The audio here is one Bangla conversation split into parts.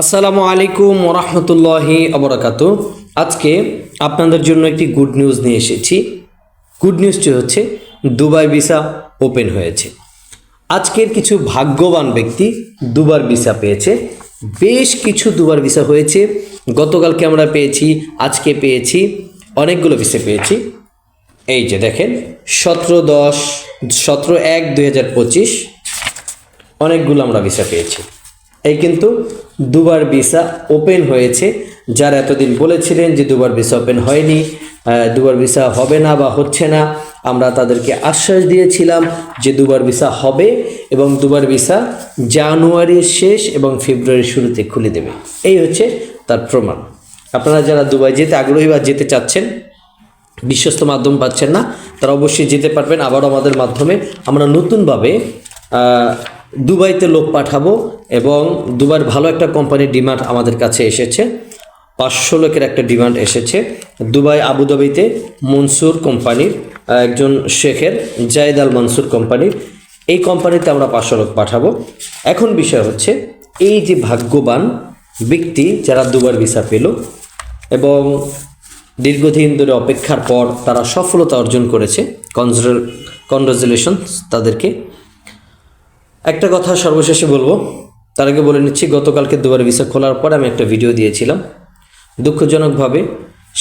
আসসালামু আলাইকুম ওরহমতুল্লাহি অবরাকাত। আজকে আপনাদের জন্য একটি গুড নিউজ নিয়ে এসেছি। গুড নিউজটি হচ্ছে, দুবাই ভিসা ওপেন হয়েছে। আজকের কিছু ভাগ্যবান ব্যক্তি দুবার ভিসা পেয়েছে। বেশ কিছু দুবার ভিসা হয়েছে। গতকালকে আমরা পেয়েছি, আজকে পেয়েছি, অনেকগুলো ভিসা পেয়েছি। এই যে দেখেন, সতেরো দশ, সতেরো এক দুই অনেকগুলো আমরা ভিসা পেয়েছি। এই কিন্তু দুবার ভিসা ওপেন হয়েছে। যারা এতদিন বলেছিলেন যে দুবার ভিসা ওপেন হয়নি দুবার ভিসা হবে না বা হচ্ছে না, আমরা তাদেরকে আশ্বাস দিয়েছিলাম যে দুবার ভিসা হবে এবং দুবার ভিসা জানুয়ারির শেষ এবং ফেব্রুয়ারির শুরুতে খুলে দেবে। এই হচ্ছে তার প্রমাণ। আপনারা যারা দুবাই যেতে আগ্রহী বা যেতে চাচ্ছেন, বিশ্বস্ত মাধ্যম পাচ্ছেন না, তারা অবশ্যই যেতে পারবেন। আবারও আমাদের মাধ্যমে আমরা নতুনভাবে দুবাইতে লোক পাঠাবো এবং দুবার ভালো একটা কোম্পানির ডিমান্ড আমাদের কাছে এসেছে। পাঁচশো লোকের একটা ডিমান্ড এসেছে। দুবাই, আবুধাবিতে মনসুর কোম্পানির একজন শেখের, জায়দ আল মনসুর কোম্পানির এই কোম্পানিতে আমরা পাঁচশো লোক পাঠাবো। এখন বিষয় হচ্ছে, এই যে ভাগ্যবান ব্যক্তি যারা দুবার ভিসা পেল এবং দীর্ঘদিন ধরে অপেক্ষার পর তারা সফলতা অর্জন করেছে কনগ্রাচুলেশন তাদেরকে। একটা কথা সর্বশেষে বলব। তার আগে বলে নিচ্ছি, গতকালকে দুবার ভিসা খোলার পর আমি একটা ভিডিও দিয়েছিলাম। দুঃখজনকভাবে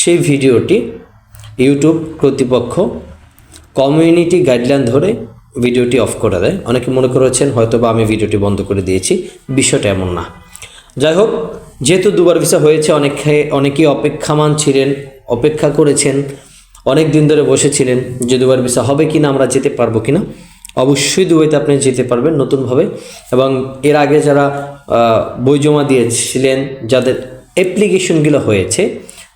সেই ভিডিওটি ইউটিউব কর্তৃপক্ষ কমিউনিটি গাইডলাইন ধরে ভিডিওটি অফ করে দেয়। অনেকে মনে করেছেন হয়তো বা আমি ভিডিওটি বন্ধ করে দিয়েছি, বিষয়টা এমন না। যাই হোক, যেহেতু দুবার ভিসা হয়েছে, অনেকে, অনেকেই অপেক্ষামান ছিলেন, অপেক্ষা করেছেন, অনেক দিন ধরে বসেছিলেন যে দুবার ভিসা হবে কি না আমরা যেতে পারব কি না অবশ্যই দুবাইতে আপনি যেতে পারবেন নতুনভাবে। এবং এর আগে যারা বই জমা দিয়েছিলেন, যাদের অ্যাপ্লিকেশনগুলো হয়েছে,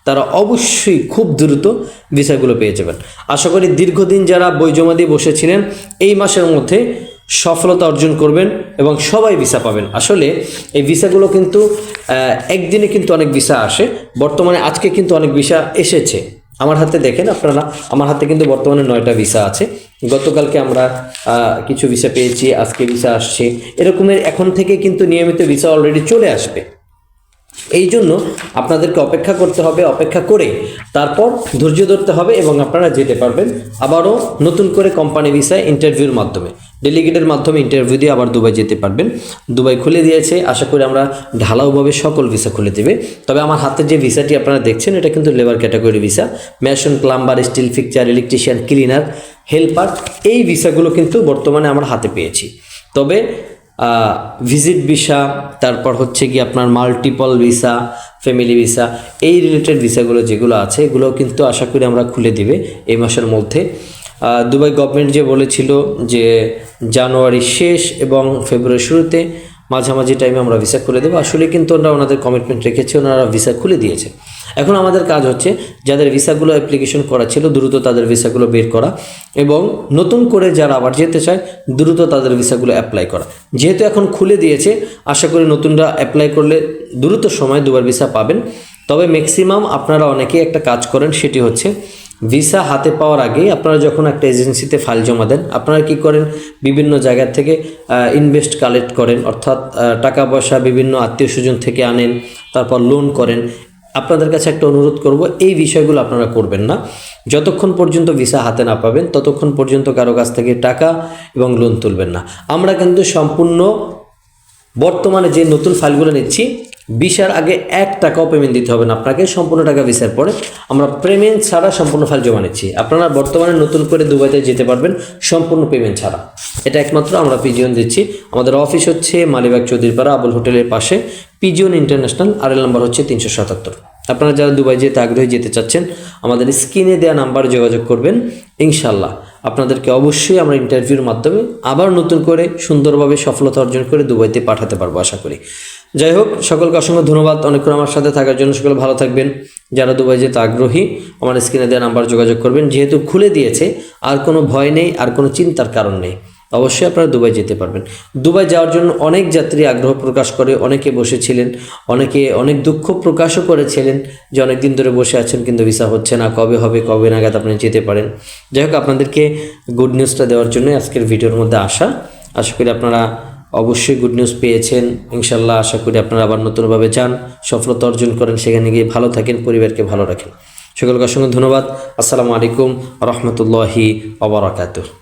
তারা অবশ্যই খুব দ্রুত ভিসাগুলো পেয়ে যাবেন। আশা করি দীর্ঘদিন যারা বই জমা দিয়ে বসেছিলেন, এই মাসের মধ্যে সফলতা অর্জন করবেন এবং সবাই ভিসা পাবেন। আসলে এই ভিসাগুলো কিন্তু একদিনে কিন্তু অনেক ভিসা আসে, বর্তমানে আজকে কিন্তু অনেক ভিসা এসেছে। আমার হাতে দেখেন আপনারা, আমার হাতে কিন্তু বর্তমানে নয়টা ভিসা আছে। গতকালকে আমরা কিছু ভিসা পেয়েছি, আজকে ভিসা আসছে। এরকমের এখন থেকে কিন্তু নিয়মিত ভিসা অলরেডি চলে আসবে। এই জন্য আপনাদেরকে অপেক্ষা করতে হবে, অপেক্ষা করে তারপর ধৈর্য ধরতে হবে এবং আপনারা যেতে পারবেন আবারও নতুন করে কোম্পানি ভিসায় ইন্টারভিউর মাধ্যমে। ডেলিগেটের মাধ্যমে ইন্টারভিউ দিয়ে আবার দুবাই যেতে পারবেন। দুবাই খুলে দিয়েছে, আশা করি আমরা ঢালাওভাবে সকল ভিসা খুলে দেবে। তবে আমার হাতে যে ভিসাটি আপনারা দেখছেন, এটা কিন্তু labour category visa mason plumber steel fixture electrician cleaner helper এই ভিসাগুলো কিন্তু বর্তমানে আমরা হাতে পেয়েছি। তবে ভিজিট ভিসা তারপর হচ্ছে কি আপনার মাল্টিপল ভিসা ফ্যামিলি ভিসা এই রিলেটেড ভিসাগুলো যেগুলো আছে এগুলো কিন্তু আশা করি আমরা খুলে দিবে এই মাসের মধ্যে। দুবাই গভর্নমেন্ট যে বলেছিল যে জানুয়ারি শেষ এবং ফেব্রুয়ারি শুরুতে মাঝামাঝি টাইমে আমরা ভিসা খুলে দেবো, আসলে কিন্তু ওনারা ওনাদের কমিটমেন্ট রেখেছে, ওনারা ভিসা খুলে দিয়েছে। এখন আমাদের কাজ হচ্ছে যাদের ভিসাগুলো অ্যাপ্লিকেশন করা ছিল দ্রুত তাদের ভিসাগুলো বের করা এবং নতুন করে যারা আবার যেতে চায়, দ্রুত তাদের ভিসাগুলো অ্যাপ্লাই করা। যেহেতু এখন খুলে দিয়েছে, আশা করি নতুনরা অ্যাপ্লাই করলে দ্রুত সময় দুবার ভিসা পাবেন। তবে ম্যাক্সিমাম আপনারা অনেকেই একটা কাজ করেন, সেটি হচ্ছে ভিসা হাতে পাওয়ার আগেই আপনারা যখন একটা এজেন্সিতে ফাইল জমা দেন, আপনারা কি করেন? বিভিন্ন জায়গা থেকে ইনভেস্ট কালেক্ট করেন। অর্থাৎ টাকা পয়সা বিভিন্ন আত্মীয় স্বজন থেকে আনেন, তারপর লোন করেন আপনাদের কাছে একটা অনুরোধ করব, এই বিষয়গুলো আপনারা করবেন না। যতক্ষণ পর্যন্ত ভিসা হাতে না পাবেন, ততক্ষণ পর্যন্ত কারও কাছ থেকে টাকা এবং লোন তুলবেন না। আমরা কিন্তু সম্পূর্ণ বর্তমানে যে নতুন ফাইলগুলো নিচ্ছি, ভিসার আগে এক টাকাও পেমেন্ট দিতে হবে না আপনাকে, সম্পূর্ণ টাকা ভিসার পরে। আমরা পেমেন্ট ছাড়া সম্পূর্ণ ফাইল জমা নিচ্ছি। আপনারা বর্তমানে নতুন করে দুবাইতে যেতে পারবেন, সম্পূর্ণ পেমেন্ট ছাড়া। এটা একমাত্র আমরা পিজিওন দিচ্ছি। আমাদের অফিস হচ্ছে মালিবাগ চৌধুরীপাড়া আবুল হোটেলের পাশে। পিজিওন ইন্টারন্যাশনাল আর এল নাম্বার হচ্ছে তিনশো সাতাত্তর। আপনারা যারা দুবাই যেতে আগ্রহী যেতে চাচ্ছেন, আমাদের স্ক্রিনে দেওয়া নাম্বার যোগাযোগ করবেন ইনশাল্লাহ আপনাদেরকে অবশ্যই আমরা ইন্টারভিউর মাধ্যমে আবার নতুন করে সুন্দরভাবে সফলতা অর্জন করে দুবাইতে পাঠাতে পারব, আশা করি। যাই হোক, সকলকে অসংখ্য ধন্যবাদ। অনেকক্ষণ আমার সাথে থাকার জন্য সকলে ভালো থাকবেন। যারা দুবাই যেতে আগ্রহী, আমার স্ক্রিনে দেওয়া নাম্বার যোগাযোগ করবেন। যেহেতু খুলে দিয়েছে, আর কোনো ভয় নেই, আর কোনো চিন্তার কারণ নেই। অবশ্যই আপনারা দুবাই যেতে পারবেন। দুবাই যাওয়ার জন্য অনেক যাত্রী আগ্রহ প্রকাশ করে, অনেকে বসেছিলেন, অনেকে অনেক দুঃখ প্রকাশও করেছিলেন যে অনেক দিন ধরে বসে আছেন কিন্তু ভিসা হচ্ছে না, কবে হবে, কবে নাগাদ আপনি যেতে পারেন। যাই হোক, আপনাদেরকে গুড নিউজটা দেওয়ার জন্য আজকের ভিডিওর মধ্যে আসা। আশা করি আপনারা অবশ্যই গুড নিউজ পেয়েছেন। ইনশাল্লাহ আশা করি আপনারা আবার নতুনভাবে যান, সফলতা অর্জন করেন, সেখানে গিয়ে ভালো থাকেন, পরিবারকে ভালো রাখেন। সকলকে অসংখ্য ধন্যবাদ। আসসালামু আলাইকুম রহমতুল্লাহি অবরাকাতুহ